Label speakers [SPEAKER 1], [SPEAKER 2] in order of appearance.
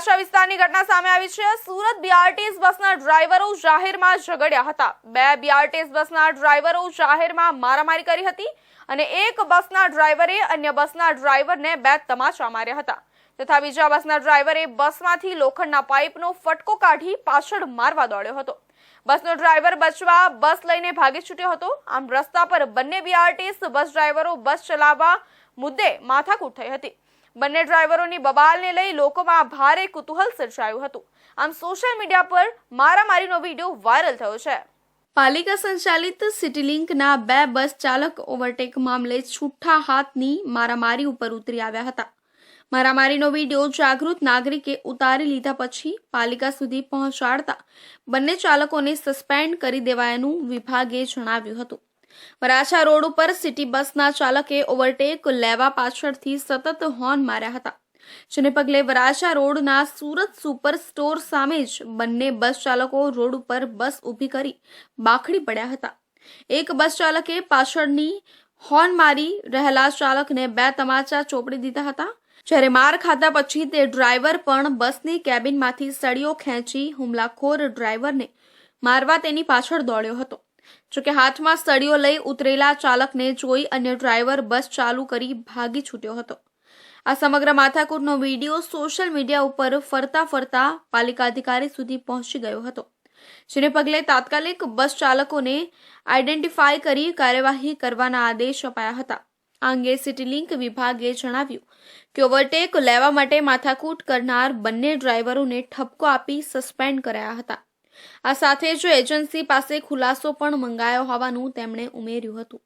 [SPEAKER 1] વરાછા વિસ્તારની ઘટના સામે આવી છે. સુરત બીઆરટીએસ બસના ડ્રાઈવરો જાહેરમાં ઝઘડ્યા હતા. બે બીઆરટીએસ બસના ડ્રાઈવરો જાહેરમાં મારામારી કરી હતી અને એક બસના ડ્રાઈવરે અન્ય બસના ડ્રાઈવરને બે તમાચા માર્યા હતા. તથા બીજા બસના ડ્રાઈવરે બસમાંથી લોખંડના પાઇપનો ફટકો કાઢી પાછળ મારવા દોડ્યો હતો. બસનો ડ્રાઈવર બચવા બસ લઈને ભાગી છૂટ્યો હતો. આમ રસ્તા પર બંને બીઆરટીએસ બસ ડ્રાઈવરો બસ ચલાવવા મુદ્દે માથાકૂટ થઈ હતી. બંને ડ્રાઈવરોની બબાલને લઈ લોકોમાં ભારે કુતૂહલ સર્જાયું હતું. આમ સોશિયલ મીડિયા પર મારામારીનો વીડિયો વાયરલ થયો છે. પાલિકા સંચાલિત સિટીલિંકના બે બસ ચાલક ઓવરટેક મામલે છૂટા હાથની મારામારી ઉપર ઉતરી આવ્યા હતા. મારામારીનો વીડિયો જાગૃત નાગરિકે ઉતારી લીધા પછી પાલિકા સુધી પહોંચાડતા બંને ચાલકોને સસ્પેન્ડ કરી દેવાયાનું વિભાગે જણાવ્યું હતું. વરાછા રોડ ઉપર સિટી બસના ચાલકે ઓવરટેક લેવા પાછળથી સતત હોર્ન માર્યા હતા. જેને પગલે વરાછા રોડના સુરત સુપર સ્ટોર સામે જ બંને બસ ચાલકો રોડ ઉપર બસ ઊભી કરી બાખડી પડ્યા હતા. એક બસ ચાલકે પાછળની હોર્ન મારી રહેલા ચાલકને બે તમાચા ચોપડી દીધા હતા. જ્યારે માર ખાધા પછી તે ડ્રાઈવર પણ બસની કેબિનમાંથી સળીઓ ખેંચી હુમલાખોર ડ્રાઈવરને મારવા તેની પાછળ દોડ્યો હતો. જોકે હાથમાં સળીઓ લઈ ઉતરેલા ચાલકને જોઈ અન્ય ડ્રાઈવર બસ ચાલુ કરી ભાગી છૂટ્યો હતો. આ સમગ્ર માથાકૂટનો વીડિયો સોશિયલ મીડિયા ઉપર ફરતા ફરતા પાલિકા અધિકારી સુધી પહોંચી ગયો હતો, જેને પગલે તાત્કાલિક બસ ચાલકોને આઈડેન્ટિફાઈ કરી કાર્યવાહી કરવાના આદેશ અપાયા હતા. આ અંગે સિટીલિંક વિભાગે જણાવ્યું કે ઓવરટેક લેવા માટે માથાકૂટ કરનાર બંને ડ્રાઈવરોને ઠપકો આપી સસ્પેન્ડ કરાયા હતા. આ સાથે જ એજન્સી પાસે ખુલાસો પણ મંગાયો હોવાનું તેમણે ઉમેર્યું હતું.